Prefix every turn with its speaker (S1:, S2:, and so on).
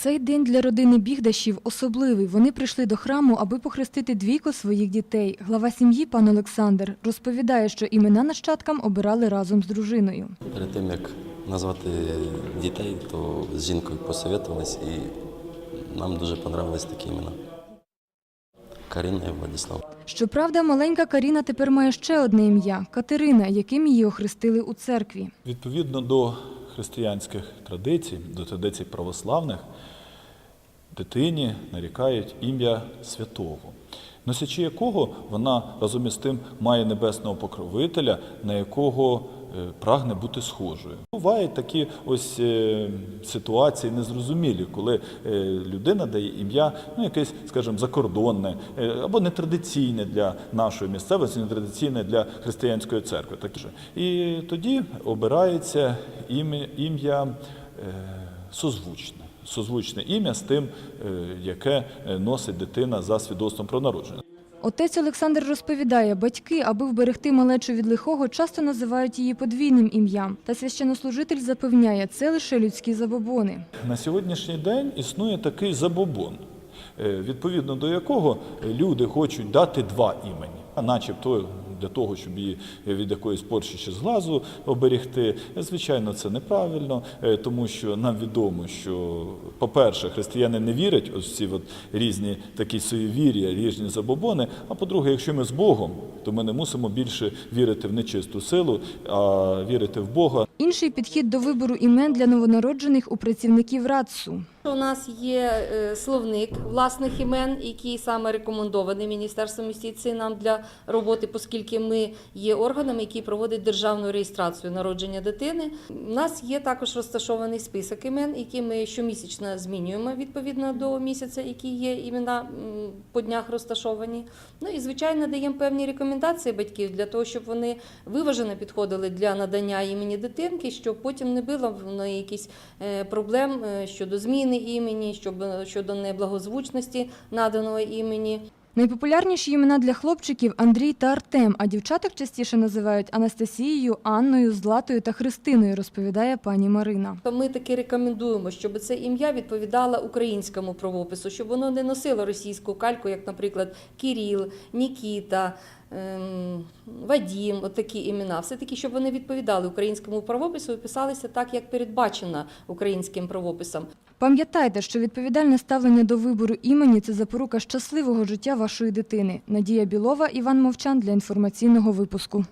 S1: Цей день для родини Бігдашів особливий. Вони прийшли до храму, аби похрестити двійко своїх дітей. Глава сім'ї, пан Олександр, розповідає, що імена нащадкам обирали разом з дружиною.
S2: Перед тим як назвати дітей, то з жінкою посоветувались і нам дуже понравились такі імена. Каріна і Владислав.
S1: Щоправда, маленька Каріна тепер має ще одне ім'я Катерина, яким її охрестили у церкві.
S3: Відповідно до християнських традицій, до традицій православних, дитині нарікають ім'я святого, носячи якого вона разом із тим має небесного покровителя, на якого прагне бути схожою. Бувають такі ось е, ситуації незрозумілі, коли е, людина дає ім'я, ну якесь, скажімо, закордонне е, або нетрадиційне для нашої місцевості, нетрадиційне для християнської церкви. Таке ж. І тоді обирається ім'я, е, созвучне. Созвучне ім'я з тим, е, яке е, носить дитина за свідоцтвом про народження.
S1: Отець Олександр розповідає, батьки, аби вберегти малечу від лихого, часто називають її подвійним ім'ям. Та священнослужитель запевняє, це лише людські забобони.
S3: На сьогоднішній день існує такий забобон, е, відповідно до якого люди хочуть дати два імені, а начебто для того, щоб її від якоїсь порчі чи зглазу оберегти. Звичайно, це неправильно, е, тому що нам відомо, що, по-перше, християни не вірять ось ці от різні такі суєвір'я, різні забобони. А по-друге, якщо ми з Богом, то ми не мусимо більше вірити в нечисту силу, а вірити в Бога.
S1: Інший підхід до вибору імен для новонароджених у працівників РАЦУ.
S4: У нас є е, словник власних імен, який саме рекомендований Міністерством юстиції нам для роботи, оскільки ми є органами, які проводять державну реєстрацію народження дитини. У нас є також розташований список імен, які ми щомісячно змінюємо відповідно до місяця, які є імена по днях розташовані. Ну і звичайно даємо певні рекомендації батьків для того, щоб вони виважено підходили для надання імені дитинки, щоб потім не було якісь е, проблем е, щодо зміни імені, щоб щодо неблагозвучності наданого імені.
S1: Найпопулярніші імена для хлопчиків Андрій та Артем, а дівчаток частіше називають Анастасією, Анною, Златою та Христиною, розповідає пані Марина.
S4: Ми таки рекомендуємо, щоб це ім'я відповідало українському правопису, щоб воно не носило російську кальку, як, наприклад, Кіріл, Нікіта. Ем, Вадім, от такі імена, все таки, щоб вони відповідали українському правопису і писалися так, як передбачено українським правописом.
S1: Пам'ятайте, що відповідальне ставлення до вибору імені це запорука щасливого життя вашої дитини. Надія Білова, Іван Мовчан для інформаційного випуску.